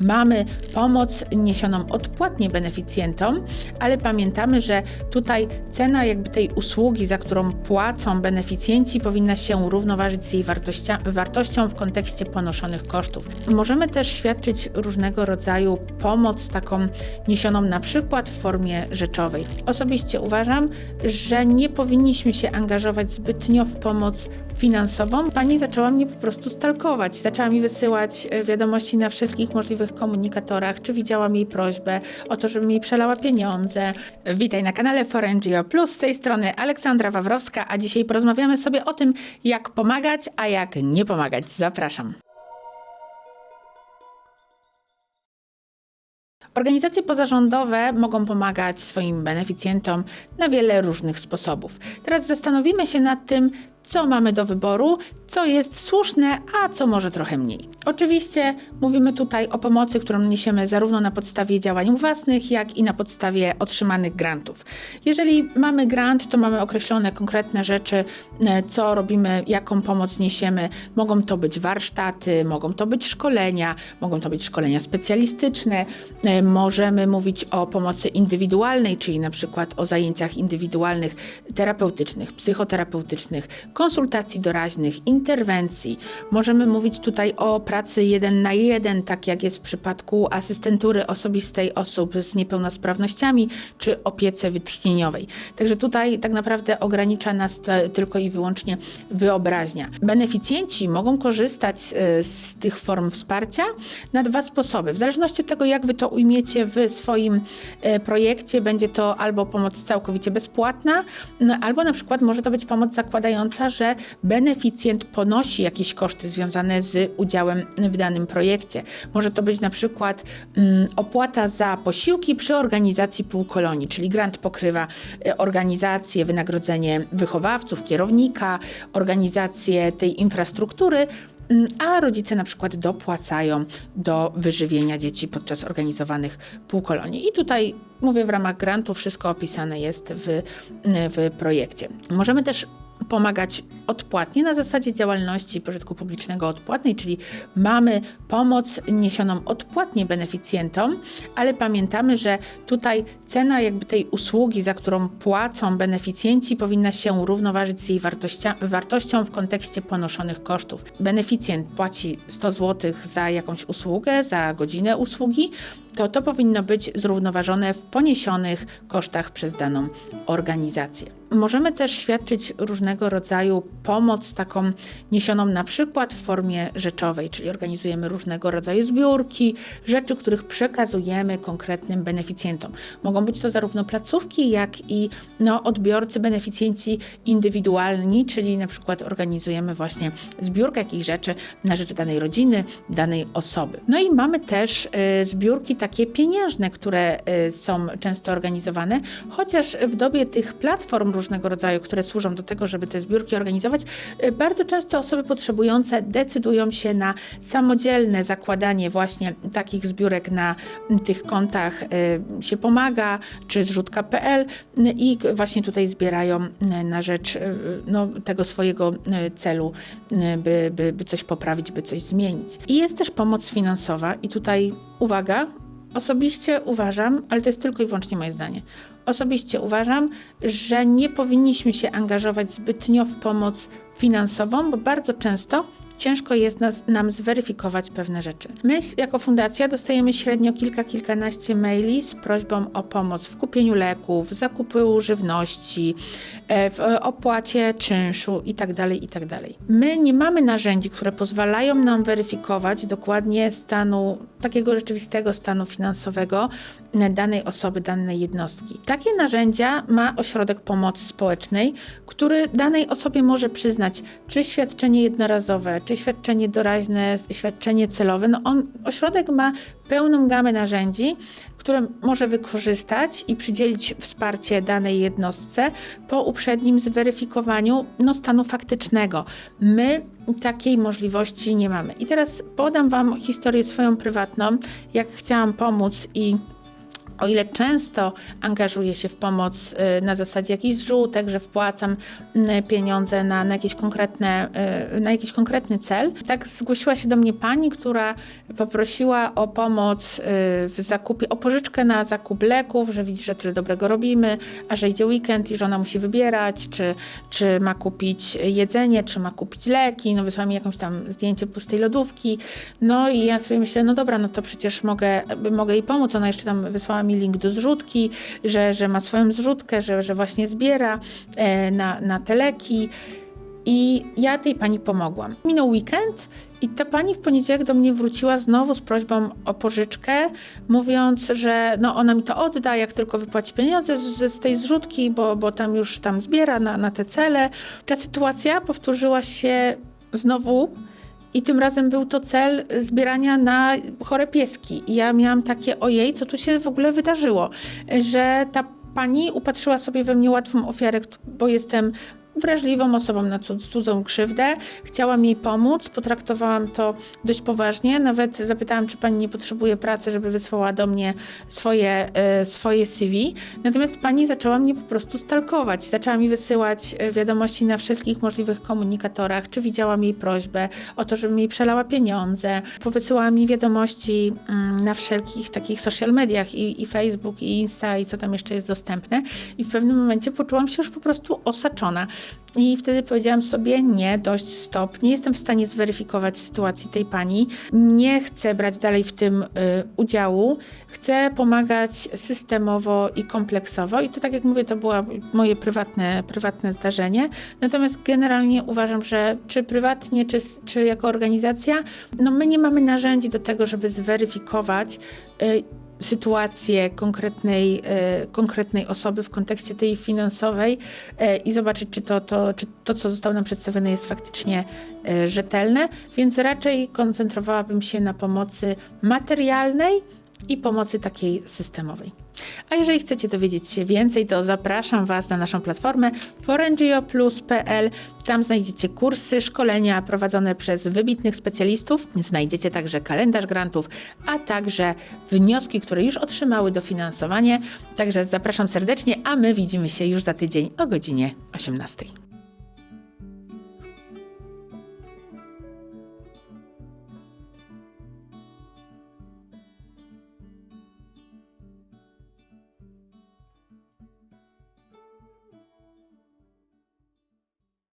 mamy pomoc niesioną odpłatnie beneficjentom, ale pamiętamy, że tutaj cena jakby tej usługi, za którą płacą beneficjenci, powinna się równoważyć z jej wartością w kontekście ponoszonych kosztów. Możemy też świadczyć różnego rodzaju pomoc taką niesioną na przykład w formie rzeczowej. Osobiście uważam, że nie powinniśmy się angażować zbytnio w pomoc finansową. Pani zaczęła mnie po prostu stalkować. Zaczęła mi wysyłać e, wiadomości na wszystkich możliwych komunikatorach, czy widziałam jej prośbę o to, żebym jej przelała pieniądze. Witaj na kanale Forengio Plus. Z tej strony Aleksandra Wawrowska, a dzisiaj porozmawiamy sobie o tym, jak pomagać, a jak nie pomagać. Zapraszam. Organizacje pozarządowe mogą pomagać swoim beneficjentom na wiele różnych sposobów. Teraz zastanowimy się nad tym, co mamy do wyboru, co jest słuszne, a co może trochę mniej. Oczywiście mówimy tutaj o pomocy, którą niesiemy zarówno na podstawie działań własnych, jak i na podstawie otrzymanych grantów. Jeżeli mamy grant, to mamy określone konkretne rzeczy, e, co robimy, jaką pomoc niesiemy. Mogą to być warsztaty, mogą to być szkolenia, mogą to być szkolenia specjalistyczne, e, możemy mówić o pomocy indywidualnej, czyli na przykład o zajęciach indywidualnych, terapeutycznych, psychoterapeutycznych, konsultacji doraźnych, interwencji. Możemy mówić tutaj o pracy jeden na jeden, tak jak jest w przypadku asystentury osobistej osób z niepełnosprawnościami, czy opiece wytchnieniowej. Także tutaj tak naprawdę ogranicza nas tylko i wyłącznie wyobraźnia. Beneficjenci mogą korzystać e, z tych form wsparcia na dwa sposoby. W zależności od tego, jak wy to ujmiecie w swoim e, projekcie, będzie to albo pomoc całkowicie bezpłatna, albo na przykład może to być pomoc zakładająca że beneficjent ponosi jakieś koszty związane z udziałem w danym projekcie. Może to być na przykład mm, opłata za posiłki przy organizacji półkolonii, czyli grant pokrywa e, organizację, wynagrodzenie wychowawców, kierownika, organizację tej infrastruktury, mm, a rodzice na przykład dopłacają do wyżywienia dzieci podczas organizowanych półkolonii. I tutaj mówię w ramach grantu, wszystko opisane jest w, w projekcie. Możemy też pomagać odpłatnie na zasadzie działalności pożytku publicznego odpłatnej, czyli mamy pomoc niesioną odpłatnie beneficjentom, ale pamiętamy, że tutaj cena jakby tej usługi, za którą płacą beneficjenci, powinna się równoważyć z jej wartością w kontekście ponoszonych kosztów. Beneficjent płaci 100 zł za jakąś usługę, za godzinę usługi, to to powinno być zrównoważone w poniesionych kosztach przez daną organizację. Możemy też świadczyć różnego rodzaju pomoc taką niesioną na przykład w formie rzeczowej, czyli organizujemy różnego rodzaju zbiórki, rzeczy, których przekazujemy konkretnym beneficjentom. Mogą być to zarówno placówki, jak i no, odbiorcy, beneficjenci indywidualni, czyli na przykład organizujemy właśnie zbiórkę jakichś rzeczy na rzecz danej rodziny, danej osoby. No i mamy też y, zbiórki takie pieniężne, które y, są często organizowane, chociaż w dobie tych platform różnego rodzaju, które służą do tego, żeby te zbiórki organizować, y, bardzo często osoby potrzebujące decydują się na samodzielne zakładanie właśnie takich zbiórek na tych kontach y, się pomaga, czy zrzutka.pl i właśnie tutaj zbierają na rzecz no, tego swojego celu, by, by, by coś poprawić, by coś zmienić. I jest też pomoc finansowa i tutaj uwaga, Osobiście uważam, ale to jest tylko i wyłącznie moje zdanie. Osobiście uważam, że nie powinniśmy się angażować zbytnio w pomoc finansową, bo bardzo często ciężko jest nas, nam zweryfikować pewne rzeczy. My jako fundacja dostajemy średnio kilka, kilkanaście maili z prośbą o pomoc w kupieniu leków, w zakupu żywności, e, w opłacie czynszu itd., tak itd. Tak My nie mamy narzędzi, które pozwalają nam weryfikować dokładnie stanu, takiego rzeczywistego stanu finansowego danej osoby, danej jednostki. Takie narzędzia ma ośrodek pomocy społecznej, który danej osobie może przyznać czy świadczenie jednorazowe, czy świadczenie doraźne, świadczenie celowe. No on, ośrodek ma pełną gamę narzędzi, które może wykorzystać i przydzielić wsparcie danej jednostce po uprzednim zweryfikowaniu no, stanu faktycznego. My takiej możliwości nie mamy. I teraz podam Wam historię swoją prywatną, jak chciałam pomóc i O ile często angażuję się w pomoc y, na zasadzie jakichś zrzutek, że wpłacam y, pieniądze na, na, jakieś konkretne, y, na jakiś konkretny cel, tak zgłosiła się do mnie pani, która poprosiła o pomoc y, w zakupie, o pożyczkę na zakup leków, że widzi, że tyle dobrego robimy, a że idzie weekend i że ona musi wybierać, czy, czy ma kupić jedzenie, czy ma kupić leki. No wysłała mi jakąś tam zdjęcie pustej lodówki. No i ja sobie myślę, no dobra, no to przecież mogę, mogę jej pomóc. Ona jeszcze tam wysłała mi link do zrzutki, że, że ma swoją zrzutkę, że, że właśnie zbiera e, na, na te leki. I ja tej pani pomogłam. Minął weekend i ta pani w poniedziałek do mnie wróciła znowu z prośbą o pożyczkę, mówiąc, że no ona mi to odda, jak tylko wypłaci pieniądze z, z tej zrzutki, bo, bo tam już tam zbiera na, na te cele. Ta sytuacja powtórzyła się znowu i tym razem był to cel zbierania na chore pieski. I ja miałam takie, ojej, co tu się w ogóle wydarzyło, że ta pani upatrzyła sobie we mnie łatwą ofiarę, bo jestem wrażliwą osobą na cud- cudzą krzywdę. Chciałam jej pomóc, potraktowałam to dość poważnie. Nawet zapytałam, czy pani nie potrzebuje pracy, żeby wysłała do mnie swoje, e, swoje CV. Natomiast pani zaczęła mnie po prostu stalkować. Zaczęła mi wysyłać e, wiadomości na wszystkich możliwych komunikatorach, czy widziałam jej prośbę o to, żebym jej przelała pieniądze. Powysyłała mi wiadomości mm, na wszelkich takich social mediach i, i Facebook, i Insta, i co tam jeszcze jest dostępne. I w pewnym momencie poczułam się już po prostu osaczona. I wtedy powiedziałam sobie, nie, dość, stop, nie jestem w stanie zweryfikować sytuacji tej pani, nie chcę brać dalej w tym y, udziału, chcę pomagać systemowo i kompleksowo. I to tak jak mówię, to było moje prywatne, prywatne zdarzenie, natomiast generalnie uważam, że czy prywatnie, czy, czy jako organizacja, no my nie mamy narzędzi do tego, żeby zweryfikować y, sytuację konkretnej, e, konkretnej osoby w kontekście tej finansowej e, i zobaczyć, czy to, to, czy to, co zostało nam przedstawione, jest faktycznie e, rzetelne, więc raczej koncentrowałabym się na pomocy materialnej i pomocy takiej systemowej. A jeżeli chcecie dowiedzieć się więcej, to zapraszam Was na naszą platformę forangioplus.pl. Tam znajdziecie kursy, szkolenia prowadzone przez wybitnych specjalistów. Znajdziecie także kalendarz grantów, a także wnioski, które już otrzymały dofinansowanie. Także zapraszam serdecznie, a my widzimy się już za tydzień o godzinie 18.